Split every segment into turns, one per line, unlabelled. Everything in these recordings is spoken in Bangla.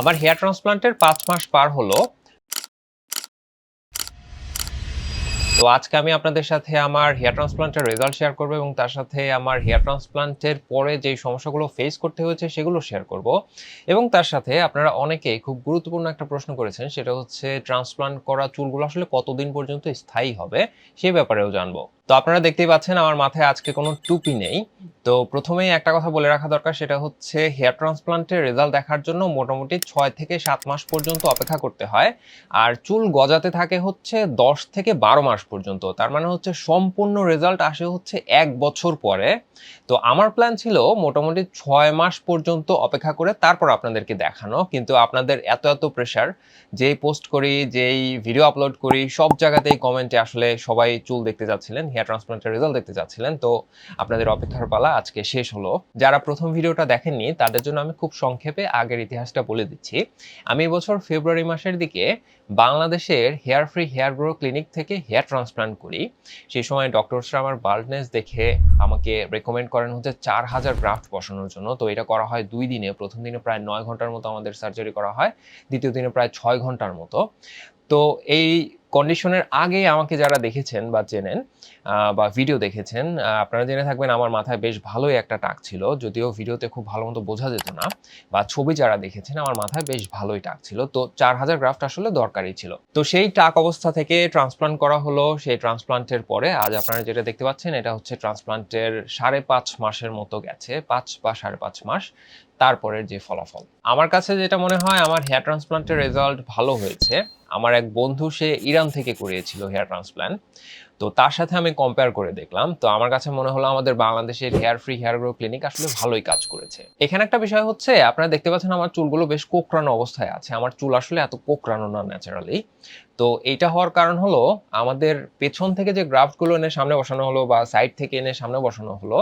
আমার হেয়ার ট্রান্সপ্লান্টের পাঁচ মাস পার হলো। তো আজকে আমি আপনাদের সাথে আমার হেয়ার ট্রান্সপ্লান্টের রেজাল্ট শেয়ার করব এবং তার সাথে আমার হেয়ার ট্রান্সপ্লান্টের পরে যে সমস্যাগুলো ফেস করতে হয়েছে সেগুলো শেয়ার করব। এবং তার সাথে আপনারা অনেকেই খুব গুরুত্বপূর্ণ একটা প্রশ্ন করেছেন, সেটা হচ্ছে ট্রান্সপ্লান্ট করা চুলগুলো আসলে কতদিন পর্যন্ত স্থায়ী হবে সে ব্যাপারেও জানব। তো আপনারা দেখতেই পাচ্ছেন আমার মাথায় আজকে কোনো টুপি নেই। তো প্রথমেই একটা কথা বলে রাখা দরকার, সেটা হচ্ছে হেয়ার ট্রান্সপ্লান্টের রেজাল্ট দেখার জন্য মোটামুটি ছয় থেকে সাত মাস পর্যন্ত অপেক্ষা করতে হয়। আর চুল গজাতে থাকে হচ্ছে দশ থেকে বারো মাস পর্যন্ত। তার মানে হচ্ছে সম্পূর্ণ রেজাল্ট আসে হচ্ছে এক বছর পরে। তো আমার প্ল্যান ছিল মোটামুটি ছয় মাস পর্যন্ত অপেক্ষা করে তারপর আপনাদেরকে দেখানো। কিন্তু আপনাদের এত এত প্রেশার যেই পোস্ট করি, যেই ভিডিও আপলোড করি, সব জায়গাতেই কমেন্টে আসলে সবাই চুল দেখতে যাচ্ছিলেন। হেয়ার ট্রান্সপ্লান্টের রেজাল্ট দেখতে যাচ্ছিলেন তো আপনাদের অপেক্ষার পালা আজকে শেষ হলো। যারা প্রথম ভিডিওটা দেখেননি, তাদের জন্য আমি খুব সংক্ষেপে আগের ইতিহাসটা বলে দিচ্ছি। আমি এবছর ফেব্রুয়ারি মাসের দিকে বাংলাদেশের hair free hair grow clinic থেকে হেয়ার ট্রান্সপ্লান্ট করি। সেই সময় ডক্টরসরা আমার বাল্ডনেস দেখে আমাকে রেকমেন্ড করেন হচ্ছে চার হাজার গ্রাফট বসানোর জন্য। তো এটা করা হয় দুই দিনে। প্রথম দিনে প্রায় নয় ঘণ্টার মতো আমাদের সার্জারি করা হয়। দ্বিতীয় দিনে প্রায় ছয় ঘণ্টার মতো। তো এই কন্ডিশনের আগে আমাকে যারা দেখেছেন বা চেনেন বা ভিডিও দেখেছেন আপনারা জেনে থাকবেন আমার মাথায় বেশ ভালোই একটা টাক ছিল, যদিও ভিডিওতে খুব ভালো মতো বোঝা যেত না, বা ছবি যারা দেখেছেন আমার মাথায় বেশ ভালোই টাক ছিল। তো চার হাজার গ্রাফট আসলে দরকারই ছিল। তো সেই টাক অবস্থা থেকে ট্রান্সপ্লান্ট করা হলো, সেই ট্রান্সপ্লান্টের পরে আজ আপনারা যেটা দেখতে পাচ্ছেন, এটা হচ্ছে ট্রান্সপ্লান্টের সাড়ে পাঁচ মাসের মতো গেছে, পাঁচ বা সাড়ে পাঁচ মাস। তারপরের যে ফলাফল। আমার কাছে যেটা মনে হয়, আমার হেয়ার ট্রান্সপ্লান্টের রেজাল্ট ভালো হয়েছে। আমার এক বন্ধু, সে ইরান থেকে করিয়েছিল হেয়ার ট্রান্সপ্লান্ট তো তার সাথে আমি কম্পেয়ার করে দেখলাম। তো আমার কাছে মনে হলো আমাদের বাংলাদেশের hair free hair grow clinic আসলে ভালোই কাজ করেছে। এখানে একটা বিষয় হচ্ছে, আপনারা দেখতে পাচ্ছেন আমার চুলগুলো বেশ কোকড়ানো অবস্থায় আছে। আমার চুল আসলে এত কোকড়ানো না ন্যাচারালি তো এইটা হওয়ার কারণ হলো, আমাদের পেছন থেকে যে গ্রাফটগুলো এনে সামনে বসানো হলো বা সাইড থেকে এনে সামনে বসানো হলো,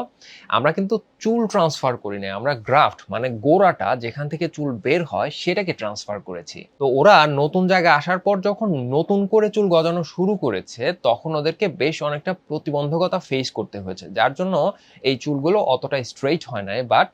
আমরা কিন্তু চুল ট্রান্সফার করি না আমরা গ্রাফট মানে গোড়াটা যেখান থেকে চুল বের হয়, সেটাকে ট্রান্সফার করেছি। তো ওরা নতুন জায়গায় আসার পর যখন নতুন করে চুল গজানো শুরু করেছে, তখন ওদেরকে বেশ অনেকটা প্রতিবন্ধকতা ফেস করতে হয়েছে। যার জন্য এই চুলগুলো অতটা স্ট্রেইট হয় নাই বাট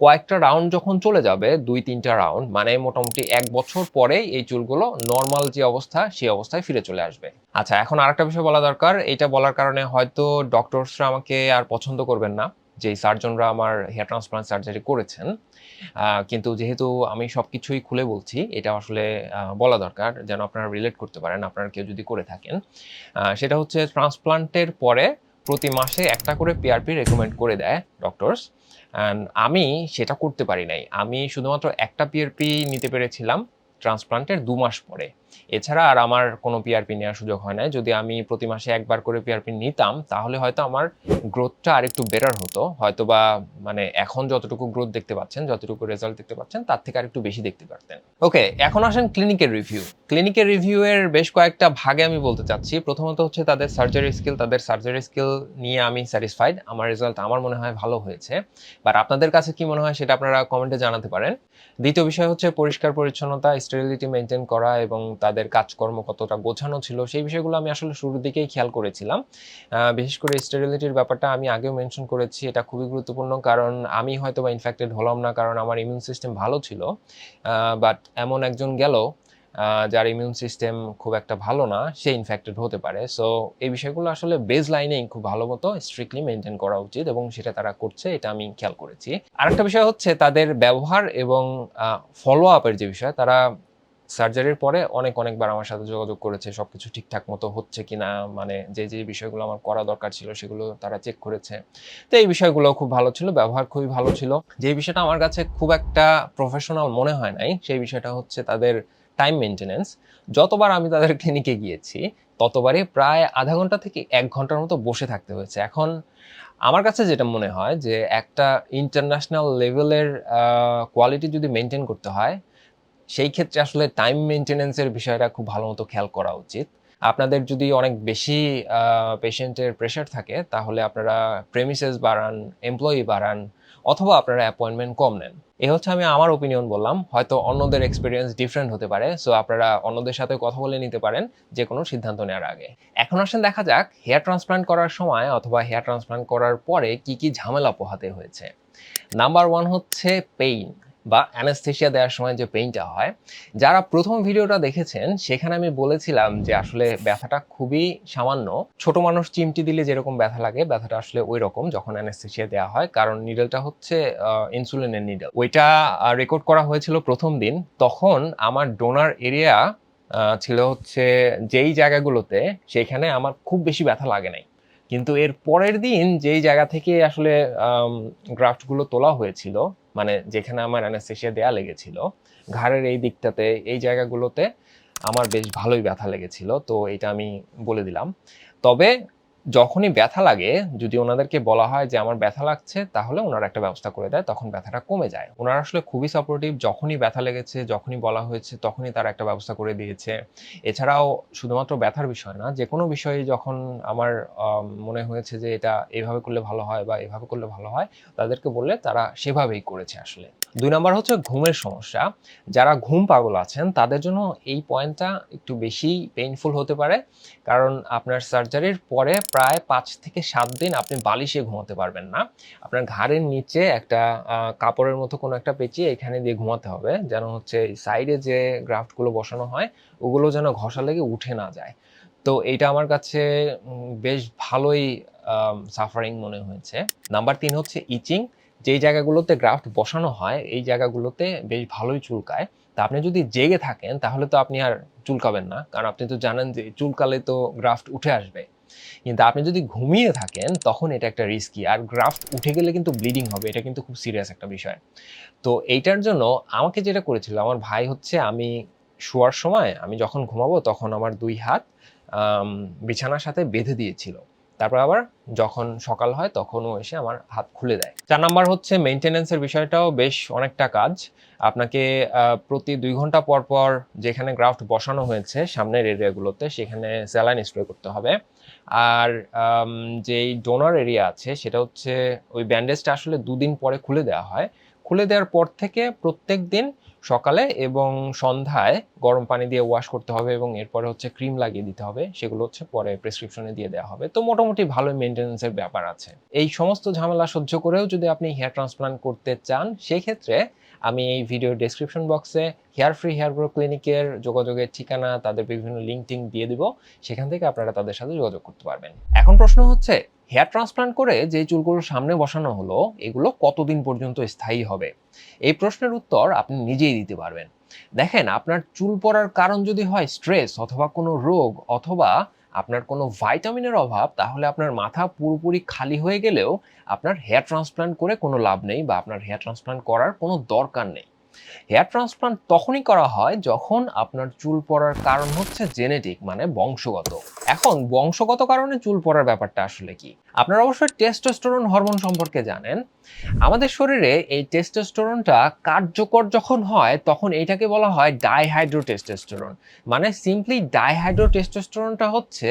কয়েকটা রাউন্ড যখন চলে যাবে, দুই তিনটা রাউন্ড মানে মোটামুটি এক বছর পরেই এই চুলগুলো নর্মাল যে অবস্থা, সেই অবস্থায় ফিরে চলে আসবে। আচ্ছা এখন আরেকটা বিষয় বলা দরকার। এটা বলার কারণে হয়তো ডক্টরসরা আমাকে আর পছন্দ করবেন না। যে সার্জনরা আমার হেয়ার ট্রান্সপ্লান্ট সার্জারি করেছেন কিন্তু যেহেতু আমি সব কিছুই খুলে বলছি, এটা আসলে বলা দরকার যেন আপনারা রিলেট করতে পারেন, আপনারা কেউ যদি করে থাকেন। সেটা হচ্ছে ট্রান্সপ্লান্টের পরে প্রতি মাসে একটা করে পিআরপি রেকমেন্ড করে দেয় ডক্টরস আমি সেটা করতে পারি নাই। আমি শুধুমাত্র একটা পিআরপি নিতে পেরেছিলাম ট্রান্সপ্লান্টের দু মাস পরে। এছাড়া আর আমার কোনো পিআরপি নেওয়ার সুযোগ হয় না যদি আমি প্রতি মাসে একবার করে পিআরপি নিতাম, তাহলে হয়তো আমার গ্রোথটা আরেকটু বেটার হতো। হয়তো বা মানে এখন যতটুকু গ্রোথ দেখতে পাচ্ছেন, যতটুকু রেজাল্ট দেখতে পাচ্ছেন, তার থেকে আরেকটু বেশি দেখতে পারতেন। ওকে, এখন আসেন ক্লিনিকের রিভিউ ক্লিনিকের রিভিউ এর বেশ কয়েকটা ভাগে আমি বলতে চাচ্ছি। প্রথমত হচ্ছে তাদের সার্জারি স্কিল তাদের সার্জারি স্কিল নিয়ে আমি স্যাটিসফাইড আমার রেজাল্ট আমার মনে হয় ভালো হয়েছে। বাট আপনাদের কাছে কি মনে হয় সেটা আপনারা কমেন্টে জানাতে পারেন। দ্বিতীয় বিষয় হচ্ছে পরিষ্কার পরিচ্ছন্নতা স্টেরিলিটি মেনটেন করা এবং তাদের কাজকর্ম কতটা গোছানো ছিল, সেই বিষয়গুলো আমি আসলে শুরুর দিকেই খেয়াল করেছিলাম। বিশেষ করে স্টেরিলিটির ব্যাপারটা আমি আগেও মেনশন করেছি, এটা খুবই গুরুত্বপূর্ণ কারণ আমি হয়তো বা ইনফেক্টেড হলাম না কারণ আমার ইমিউন সিস্টেম ভালো ছিল। বাট এমন একজন গেল যার ইমিউন সিস্টেম খুব একটা ভালো না, সে ইনফেক্টেড হতে পারে। সো এই বিষয়গুলো আসলে বেজ লাইনেই খুব ভালো মতো স্ট্রিক্টলি মেনটেন করা উচিত এবং সেটা তারা করছে, এটা আমি খেয়াল করেছি। আরেকটা বিষয় হচ্ছে তাদের ব্যবহার এবং ফলো আপের যে বিষয়, তারা সার্জারির পরে অনেক অনেকবার আমার সাথে যোগাযোগ করেছে, সবকিছু ঠিকঠাক মতো হচ্ছে কিনা মানে যে যে বিষয়গুলো আমার করা দরকার ছিল সেগুলো তারা চেক করেছে। তো এই বিষয়গুলো খুব ভালো ছিল, ব্যবহার খুবই ভালো ছিল। যে বিষয়টা আমার কাছে খুব একটা প্রফেশনাল মনে হয় নাই, সেই বিষয়টা হচ্ছে তাদের টাইম মেনটেনেন্স যতবার আমি তাদের ক্লিনিকে গিয়েছি, ততবারই প্রায় আধা ঘণ্টা থেকে এক ঘণ্টার মতো বসে থাকতে হয়েছে। এখন আমার কাছে যেটা মনে হয় যে একটা ইন্টারন্যাশনাল লেভেলের কোয়ালিটি যদি মেনটেন করতে হয় সেই ক্ষেত্রে আসলে টাইম মেনটেনেন্সের বিষয়টা খুব ভালো মতো খেয়াল করা উচিত। আপনাদের যদি অনেক বেশি পেশেন্টের প্রেশার থাকে, তাহলে আপনারা প্রেমিসেস বাড়ান এমপ্লয়ি বাড়ান, অথবা আপনারা অ্যাপয়েন্টমেন্ট কম নেন। এ হচ্ছে আমি আমার ওপিনিয়ন বললাম, হয়তো অন্যদের এক্সপিরিয়েন্স ডিফারেন্ট হতে পারে সো আপনারা অন্যদের সাথে কথা বলে নিতে পারেন যে কোনো সিদ্ধান্ত নেওয়ার আগে। এখন আসেন দেখা যাক হেয়ার ট্রান্সপ্লান্ট করার সময় অথবা হেয়ার ট্রান্সপ্লান্ট করার পরে কি কি ঝামেলা পোহাতে হয়েছে। নাম্বার ওয়ান হচ্ছে পেইন বা অ্যানাস্থেশিয়া দেওয়ার সময় যে পেইনটা হয়, যারা প্রথম ভিডিওটা দেখেছেন, সেখানে আমি বলেছিলাম যে আসলে ব্যথাটা খুবই সামান্য। ছোট মানুষ চিমটি দিলে যেরকম ব্যথা লাগে, ব্যথাটা আসলে ওই রকম যখন অ্যানাস্থেশিয়া দেওয়া হয়। কারণ নিডলটা হচ্ছে ইনসুলিনের নিডল ওইটা রেকর্ড করা হয়েছিল প্রথম দিন। তখন আমার ডোনার এরিয়া ছিল হচ্ছে যেই জায়গাগুলোতে, সেখানে আমার খুব বেশি ব্যথা লাগে নাই। কিন্তু এর পরের দিন যেই জায়গা থেকে আসলে গ্রাফটগুলো তোলা হয়েছিল মানে যেখানে আমার অ্যানাস্থেশিয়া দেয়া লেগেছিল, ঘাড়ের এই দিকটাতে, এই জায়গাগুলোতে আমার বেশ ভালোই ব্যথা লেগেছিল, তো এটা আমি বলে দিলাম। তবে যখনই ব্যথা লাগে, যদি ওনাদেরকে বলা হয় যে, আমার ব্যথা লাগছে, তাহলে ওনারা একটা ব্যবস্থা করে দেয়, তখন ব্যথাটা কমে যায়। ওনারা আসলে খুবই সাপোর্টিভ যখনই ব্যথা লেগেছে, যখনই বলা হয়েছে, তখনই তারা একটা ব্যবস্থা করে দিয়েছে। এছাড়াও শুধুমাত্র ব্যথার বিষয় না, যে কোনো বিষয়ে যখন আমার মনে হয়েছে যে, এটা এভাবে করলে ভালো হয় বা এভাবে করলে ভালো হয়, তাদেরকে বললে তারা সেভাবেই করেছে আসলে। দুই নম্বর হচ্ছে ঘুমের সমস্যা। যারা ঘুম পাগল আছেন, তাদের জন্য এই পয়েন্টটা একটু বেশি পেইনফুল হতে পারে। কারণ আপনার সার্জারির পরে প্রায় পাঁচ থেকে সাত দিন আপনি বালিশে ঘুমাতে পারবেন না। আপনার ঘাড়ের নিচে একটা কাপড়ের মতো কোনো একটা পেঁচিয়ে এখানে দিয়ে ঘুমাতে হবে। যেন হচ্ছে সাইডে যে গ্রাফটগুলো বসানো হয়, ওগুলো যেন ঘষা লেগে উঠে না যায়। তো এইটা আমার কাছে বেশ ভালোই সাফারিং মনে হয়েছে। নাম্বার তিন হচ্ছে ইচিং যেই জায়গাগুলোতে গ্রাফট বসানো হয়, এই জায়গাগুলোতে বেশ ভালোই চুলকায়। তা আপনি যদি জেগে থাকেন, তাহলে তো আপনি আর চুলকাবেন না। কারণ আপনি তো জানেন যে চুলকালে তো গ্রাফট উঠে আসবে। কিন্তু আপনি যদি ঘুমিয়ে থাকেন, তখন এটা একটা রিস্কি আর গ্রাফট উঠে গেলে কিন্তু ব্লিডিং হবে, এটা কিন্তু খুব সিরিয়াস একটা বিষয়। তো এইটার জন্য আমাকে যেটা করেছিল, আমার ভাই হচ্ছে আমি শোয়ার সময় আমি যখন ঘুমাবো তখন আমার দুই হাত বিছানার সাথে বেঁধে দিয়েছিল। তারপর আবার যখন সকাল হয় তখনও এসে আমার হাত খুলে দেয়। চার নাম্বার হচ্ছে মেনটেনেন্সের বিষয়টাও বেশ অনেকটা কাজ। আপনাকে প্রতি দুই ঘণ্টা পর পর যেখানে গ্রাফট বসানো হয়েছে সামনের এরিয়াগুলোতে সেখানে স্যালাইন স্প্রে করতে হবে। আর যেই ডোনার এরিয়া আছে, সেটা হচ্ছে ওই ব্যান্ডেজটা আসলে দুদিন পরে খুলে দেওয়া হয়। খুলে দেওয়ার পর থেকে প্রত্যেক দিন সকালে এবং সন্ধ্যায় গরম পানি দিয়ে ওয়াশ করতে হবে এবং এরপরে হচ্ছে ক্রিম লাগিয়ে দিতে হবে, সেগুলো হচ্ছে পরে প্রেসক্রিপশনে দিয়ে দেওয়া হবে। তো মোটামুটি ভালো মেনটেন্সের ব্যাপার আছে। এই সমস্ত ঝামেলা সহ্য করেও যদি আপনি হেয়ার ট্রান্সপ্লান্ট করতে চান সেই ক্ষেত্রে আমি এই ভিডিওর ডেসক্রিপশন বক্সে হেয়ার ফ্রি হেয়ার গ্রো ক্লিনিকের যোগাযোগের ঠিকানা, তাদের বিভিন্ন লিঙ্ক টিঙ্ক দিয়ে দিব। সেখান থেকে আপনারা তাদের সাথে যোগাযোগ করতে পারবেন। এখন প্রশ্ন হচ্ছে হেয়ার ট্রান্সপ্লান্ট করে যে চুলগুলো সামনে বসানো হলো, এগুলো কতদিন পর্যন্ত স্থায়ী হবে? এই প্রশ্নের উত্তর আপনি নিজেই দিতে পারবেন। দেখেন, আপনার চুল পড়ার কারণ যদি হয় স্ট্রেস অথবা কোনো রোগ অথবা আপনার কোনো ভাইটামিনের অভাব, তাহলে আপনার মাথা পুরোপুরি খালি হয়ে গেলেও আপনার হেয়ার ট্রান্সপ্লান্ট করে কোনো লাভ নেই বা আপনার হেয়ার ট্রান্সপ্লান্ট করার কোনো দরকার নেই। হেয়ার ট্রান্সপ্লান্ট তখনই করা হয় যখন আপনার চুল পড়ার কারণ হচ্ছে জেনেটিক মানে বংশগত। এখন বংশগত কারণে চুল পড়ার ব্যাপারটা আসলে কি? আপনারা অবশ্যই টেস্টোস্টেরন হরমোন সম্পর্কে জানেন। আমাদের শরীরে এই টেস্টোস্টেরনটা কার্যকর যখন হয়, তখন এটাকে বলা হয় ডাইহাইড্রো টেস্টোস্টেরন মানে সিম্পলি ডাইহাইড্রো টেস্টোস্টেরনটা হচ্ছে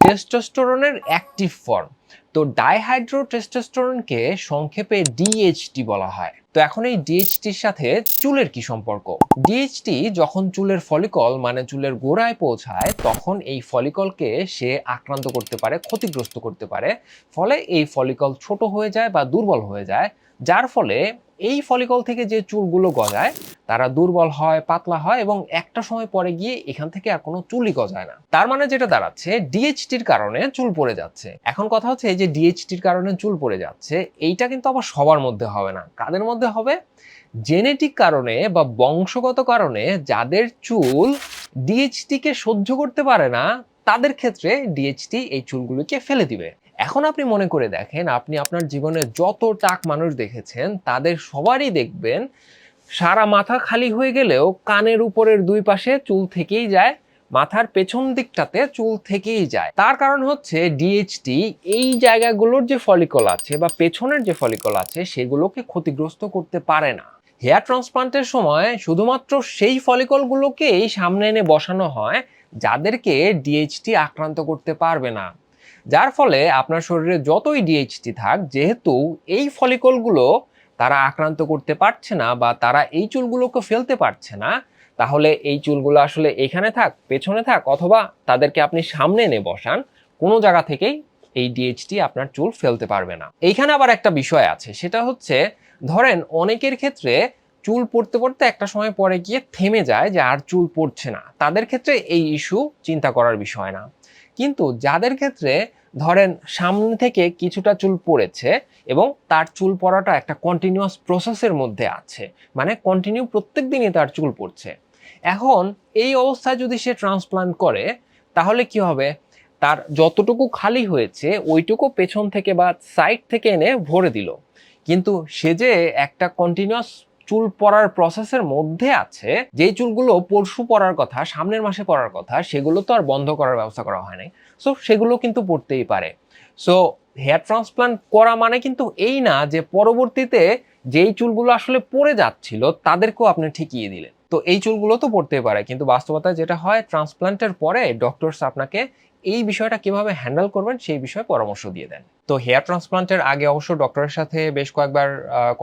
টেস্টোস্টেরনের অ্যাক্টিভ ফর্ম তো ডাইহাইড্রো টেস্টোস্টেরনকে সংক্ষেপে ডিএইচটি বলা হয়। তো এখন এই ডিএইচটির সাথে চুলের কি সম্পর্ক? ডিএইচটি যখন চুলের ফলিকল মানে চুলের গোড়ায় পৌঁছায়, তখন এই ফলিকলকে সে আক্রান্ত করতে পারে, ক্ষতিগ্রস্ত করতে পারে। ফলে এই ফলিকল ছোট হয়ে যায় বা দুর্বল হয়ে যায়, যার ফলে এই ফলিকল থেকে যে চুলগুলো গজায়, তারা দুর্বল হয়, পাতলা হয় এবং একটা সময় পরে গিয়ে এখান থেকে আর কোনো চুলই গজায় না। তার মানে যেটা দাঁড়াচ্ছে ডিএইচটির কারণে চুল পড়ে যাচ্ছে। এখন কথা হচ্ছে এই যে ডিএইচটির কারণে চুল পড়ে যাচ্ছে, এইটা কিন্তু আবার সবার মধ্যে হবে না। কাদের মধ্যে হবে? জেনেটিক কারণে বা বংশগত কারণে যাদের চুল ডিএইচটিকে সহ্য করতে পারে না, তাদের ক্ষেত্রে ডিএইচটি এই চুলগুলোকে ফেলে দিবে। এখন আপনি মনে করে দেখেন, আপনি আপনার জীবনে যত টাক মানুষ দেখেছেন, তাদের সবারই দেখবেন, সারা মাথা খালি হয়ে গেলেও কানের উপরের দুই পাশে চুল থেকেই যায়, মাথার পেছন দিকটাতে চুল থেকেই যায়। তার কারণ হচ্ছে ডিএইচটি এই জায়গাগুলোর যে ফলিকল আছে বা পেছনের যে ফলিকল আছে, সেগুলোকে ক্ষতিগ্রস্ত করতে পারে না। হেয়ার ট্রান্সপ্লান্টের সময় শুধুমাত্র সেই ফলিকলগুলোকেই সামনে এনে বসানো হয়, যাদেরকে ডিএইচটি আক্রান্ত করতে পারবে না। যার ফলে আপনার শরীরে যতই ডিএইচটি থাক, যেহেতু এই ফলিকলগুলো তারা আক্রান্ত করতে পারছে না বা তারা এই চুলগুলোকে ফেলতে পারছে না, তাহলে এই চুলগুলো আসলে এখানে থাক, পেছনে থাক, অথবা তাদেরকে আপনি সামনে এনে বসান, কোনো জায়গা থেকেই এই ডিএইচটি আপনার চুল ফেলতে পারবে না। এইখানে আবার একটা বিষয় আছে, সেটা হচ্ছে ধরেন অনেকের ক্ষেত্রে চুল পড়তে পড়তে একটা সময় পরে গিয়ে থেমে যায় যে আর চুল পড়ছে না। তাদের ক্ষেত্রে এই ইস্যু চিন্তা করার বিষয় না। কিন্তু যাদের ক্ষেত্রে ধরেন সামনে থেকে কিছুটা চুল পড়েছে এবং তার চুল পড়াটা একটা কন্টিনিউয়াস প্রসেসের মধ্যে আছে মানে কন্টিনিউ প্রত্যেক দিনই তার চুল পড়ছে। এখন এই অবস্থায় যদি সে ট্রান্সপ্লান্ট করে, তাহলে কি হবে? তার যতটুকু খালি হয়েছে, ওইটুকু পেছন থেকে বা সাইড থেকে এনে ভরে দিল। কিন্তু সে যে একটা কন্টিনিউয়াস চুল পড়ার প্রসেসের মধ্যে আছে, যেই চুলগুলো পরশু পড়ার কথা, সামনের মাসে পড়ার কথা, সেগুলো তো আর বন্ধ করার ব্যবস্থা করা হয় নাই। সো সেগুলো কিন্তু পড়তেই পারে। সো হেয়ার ট্রান্সপ্লান্ট করা মানে কিন্তু এই না যে পরবর্তীতে যেই চুলগুলো আসলে পড়ে যাচ্ছিল, তাদেরকেও আপনি ঠিকিয়ে দিলেন। তো এই চুলগুলো তো পড়তেই পারে, কিন্তু বাস্তবতায় যেটা হয় ট্রান্সপ্লান্টের পরে ডক্টরস আপনাকে এই বিষয়টা কীভাবে হ্যান্ডেল করবেন সেই বিষয়ে পরামর্শ দিয়ে দেন। তো হেয়ার ট্রান্সপ্লান্টের আগে অবশ্য ডক্টরের সাথে বেশ কয়েকবার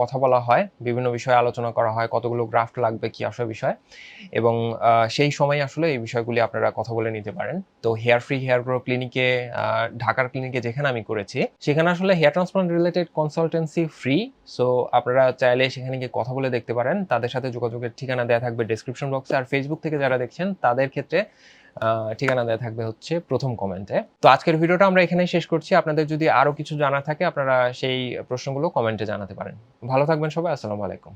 কথা বলা হয়। বিভিন্ন বিষয়ে আলোচনা করা হয়, কতগুলো গ্রাফট লাগবে, কি আসলে বিষয়। এবং সেই সময় আসলে এই বিষয়গুলি আপনারা কথা বলে নিতে পারেন। তো হেয়ার ফ্রি হেয়ার গ্রো ক্লিনিকে ঢাকার ক্লিনিকে যেখানে আমি করেছি, সেখানে আসলে hair transplant related consultancy free so আপনারা চাইলে সেখানে গিয়ে কথা বলে দেখতে পারেন। তাদের সাথে যোগাযোগের ঠিকানা দেওয়া থাকবে ডিসক্রিপশন বক্সে আর ফেসবুক থেকে যারা দেখছেন, তাদের ক্ষেত্রে ঠিকানা দেওয়া থাকবে হচ্ছে প্রথম কমেন্টে তো আজকের ভিডিওটা আমরা এখানেই শেষ করছি। আপনাদের যদি আরও কিছু জানা থাকে, আপনারা সেই প্রশ্নগুলো কমেন্টে জানাতে পারেন। ভালো থাকবেন সবাই, আসসালামু আলাইকুম।